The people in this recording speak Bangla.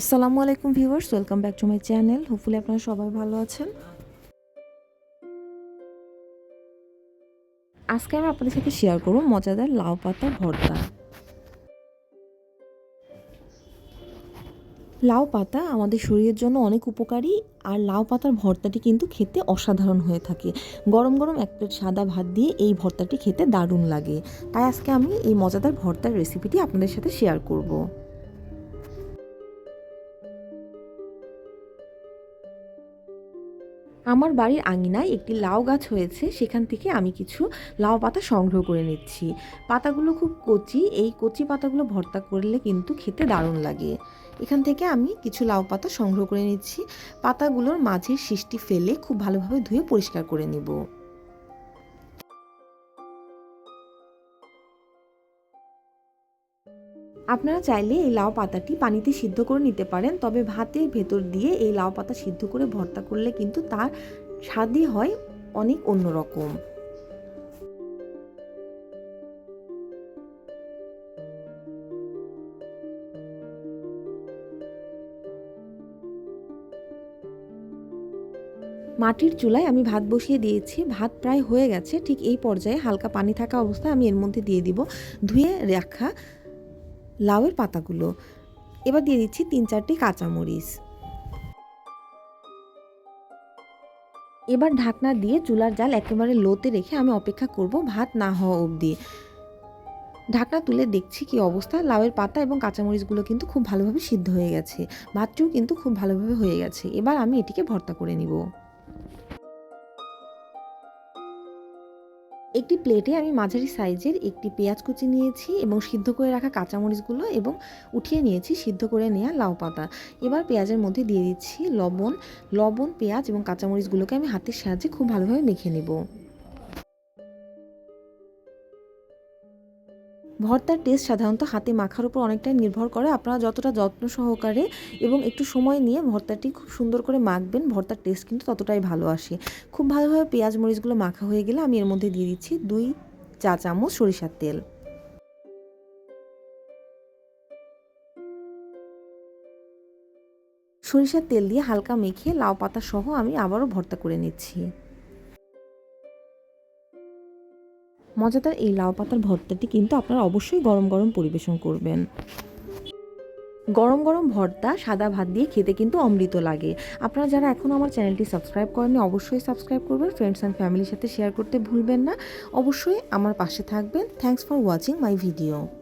আসসালামু আলাইকুম viewers, welcome back to my channel. Hopefully আপনারা সবাই ভালো আছেন। আজকে আমি আপনাদের সাথে শেয়ার করব মজাদার লাউ পাতার ভর্তা। লাউ পাতা আমাদের শরীরের জন্য অনেক উপকারী, আর লাউ পাতার ভর্তাটি কিন্তু খেতে অসাধারণ হয়ে থাকে। গরম গরম এক প্লেট সাদা ভাত দিয়ে এই ভর্তাটি খেতে দারুণ লাগে। তাই আজকে আমি এই মজাদার ভর্তার রেসিপিটি আপনাদের সাথে শেয়ার করব। আমার বাড়ির আঙিনায় একটি লাউ গাছ হয়েছে, সেখান থেকে আমি কিছু লাউ পাতা সংগ্রহ করে নিচ্ছি। পাতাগুলো খুব কচি, এই কচি পাতাগুলো ভর্তা করলে কিন্তু খেতে দারুণ লাগে। এখান থেকে আমি কিছু লাউ পাতা সংগ্রহ করে নিচ্ছি। পাতাগুলোর মাঝের শিষ্টি ফেলে খুব ভালোভাবে ধুয়ে পরিষ্কার করে নিব। আপনারা চাইলে এই লাউ পাতাটি পানিতে সিদ্ধ করে নিতে পারেন, তবে ভাতের ভেতর দিয়ে এই লাউ পাতা সিদ্ধ করে ভর্তা করলে কিন্তু তার স্বাদই হয় অনেক অন্যরকম মাটির চুলায় আমি ভাত বসিয়ে দিয়েছি, ভাত প্রায় হয়ে গেছে, ঠিক এই পর্যায়ে হালকা পানি থাকা অবস্থায় আমি এর মধ্যে দিয়ে দিব, ধুয়ে রাখা লাউয়ের পাতাগুলো। এবার দিয়ে দিচ্ছি তিন চারটি কাঁচামরিচ। এবার ঢাকনা দিয়ে চুলার জাল একেবারে লোতে রেখে আমি অপেক্ষা করব ভাত না হওয়া অবধি। ঢাকনা তুলে দেখছি কি অবস্থা। লাউয়ের পাতা এবং কাঁচামরিচগুলো কিন্তু খুব ভালোভাবে সিদ্ধ হয়ে গেছে। ভাতটিও কিন্তু খুব ভালোভাবে হয়ে গেছে। এবার আমি এটিকে ভর্তা করে নিব। একটি প্লেটে আমি মাঝারি সাইজের একটি পেঁয়াজ কুচি নিয়েছি এবং সিদ্ধ করে রাখা কাঁচামরিচগুলো এবং উঠিয়ে নিয়েছি সিদ্ধ করে নেওয়া লাউ পাতা। এবার পেঁয়াজের মধ্যে দিয়ে দিচ্ছি লবণ। লবণ, পেঁয়াজ এবং কাঁচামরিচগুলোকে আমি হাতের সাহায্যে খুব ভালোভাবে মেখে নেব। ভর্তার টেস্ট সাধারণত হাতে মাখার উপর অনেকটাই নির্ভর করে। আপনারা যতটা যত্ন সহকারে এবং একটু সময় নিয়ে ভর্তাটি খুব সুন্দর করে মাখবেন, ভর্তার টেস্ট কিন্তু ততটাই ভালো আসে। খুব ভালোভাবে পেঁয়াজ, মরিচগুলো মাখা হয়ে গেলে আমি এর মধ্যে দিয়ে দিচ্ছি দুই চা চামচ সরিষার তেল। সরিষার তেল দিয়ে হালকা মেখে লাউ পাতা সহ আমি আবারও ভর্তা করে নিচ্ছি। মজাদার এই লাউ পাতার ভর্তাটি কিন্তু আপনারা অবশ্যই গরম গরম পরিবেশন করবেন। গরম গরম ভর্তা, সাদা ভাত দিয়ে খেতে কিন্তু অমৃত লাগে। আপনারা যারা এখনও আমার চ্যানেলটি সাবস্ক্রাইব করেননি, অবশ্যই সাবস্ক্রাইব করবেন। ফ্রেন্ডস অ্যান্ড ফ্যামিলির সাথে শেয়ার করতে ভুলবেন না। অবশ্যই আমার পাশে থাকবেন। Thanks for watching my video